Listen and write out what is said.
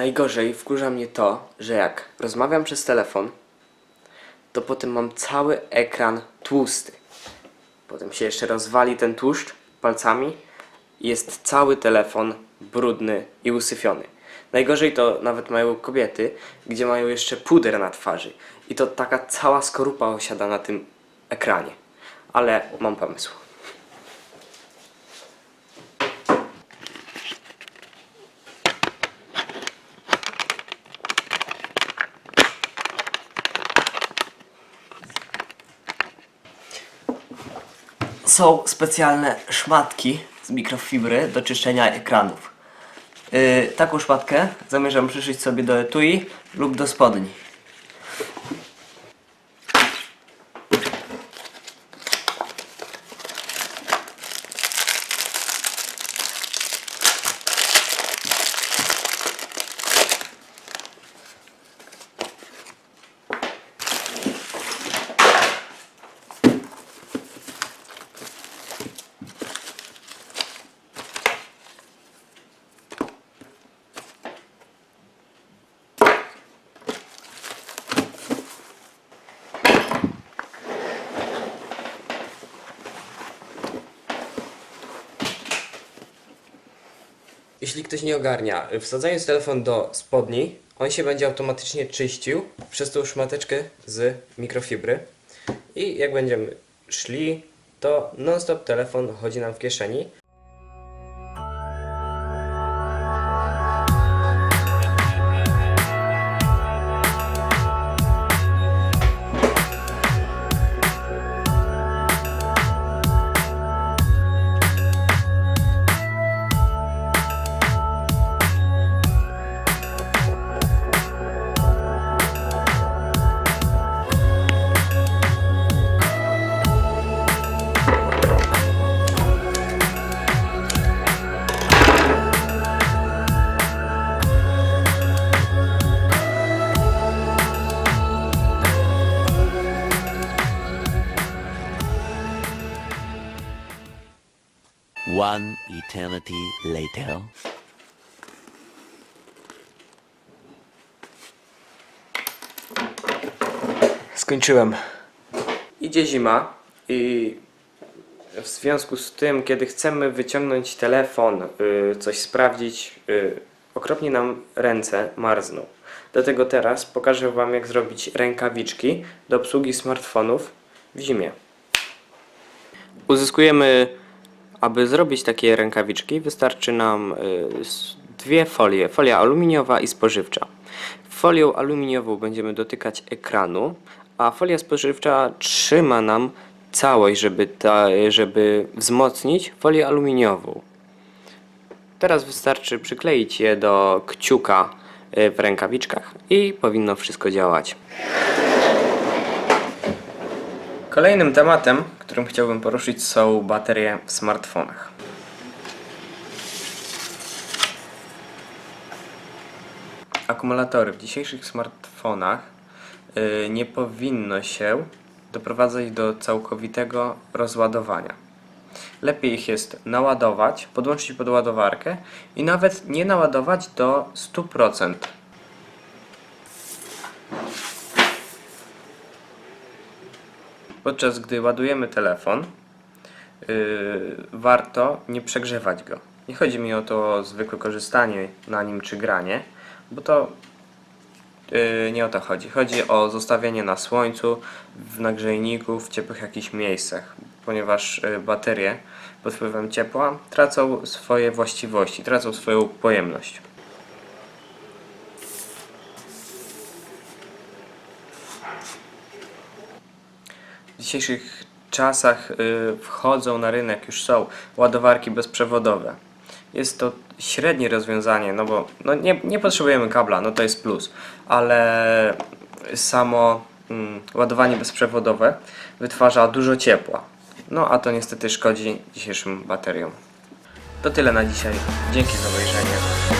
Najgorzej wkurza mnie to, że jak rozmawiam przez telefon, to potem mam cały ekran tłusty. Potem się jeszcze rozwali ten tłuszcz palcami i jest cały telefon brudny i usyfiony. Najgorzej to nawet mają kobiety, gdzie mają jeszcze puder na twarzy i to taka cała skorupa osiada na tym ekranie. Ale mam pomysł. Są specjalne szmatki z mikrofibry do czyszczenia ekranów. Yy, taką szmatkę zamierzam przyszyć sobie do etui lub do spodni. Jeśli ktoś nie ogarnia, wsadzając telefon do spodni, on się będzie automatycznie czyścił przez tą szmateczkę z mikrofibry. I jak będziemy szli, to non-stop telefon chodzi nam w kieszeni. One eternity later. Skończyłem. Idzie zima i w związku z tym, kiedy chcemy wyciągnąć telefon, y, coś sprawdzić, y, okropnie nam ręce marzną. Dlatego teraz pokażę Wam, jak zrobić rękawiczki do obsługi smartfonów w zimie. Uzyskujemy, aby zrobić takie rękawiczki, wystarczy nam y, dwie folie, folia aluminiowa i spożywcza. Folią aluminiową będziemy dotykać ekranu, a folia spożywcza trzyma nam całość, żeby, ta, żeby wzmocnić folię aluminiową. Teraz wystarczy przykleić je do kciuka y, w rękawiczkach i powinno wszystko działać. Kolejnym tematem, którym chciałbym poruszyć są baterie w smartfonach. Akumulatory w dzisiejszych smartfonach y, nie powinno się doprowadzać do całkowitego rozładowania. Lepiej ich jest naładować, podłączyć pod ładowarkę i nawet nie naładować do 100%. Podczas gdy ładujemy telefon, yy, warto nie przegrzewać go. Nie chodzi mi o to zwykłe korzystanie na nim czy granie, bo to yy, nie o to chodzi. Chodzi o zostawienie na słońcu, w nagrzejniku, w ciepłych jakichś miejscach, ponieważ yy, baterie pod wpływem ciepła tracą swoje właściwości, tracą swoją pojemność. W dzisiejszych czasach y, wchodzą na rynek, już są ładowarki bezprzewodowe. Jest to średnie rozwiązanie, no bo no nie, nie potrzebujemy kabla, no to jest plus, ale samo mm, ładowanie bezprzewodowe wytwarza dużo ciepła. No a to niestety szkodzi dzisiejszym bateriom. To tyle na dzisiaj. Dzięki za obejrzenie.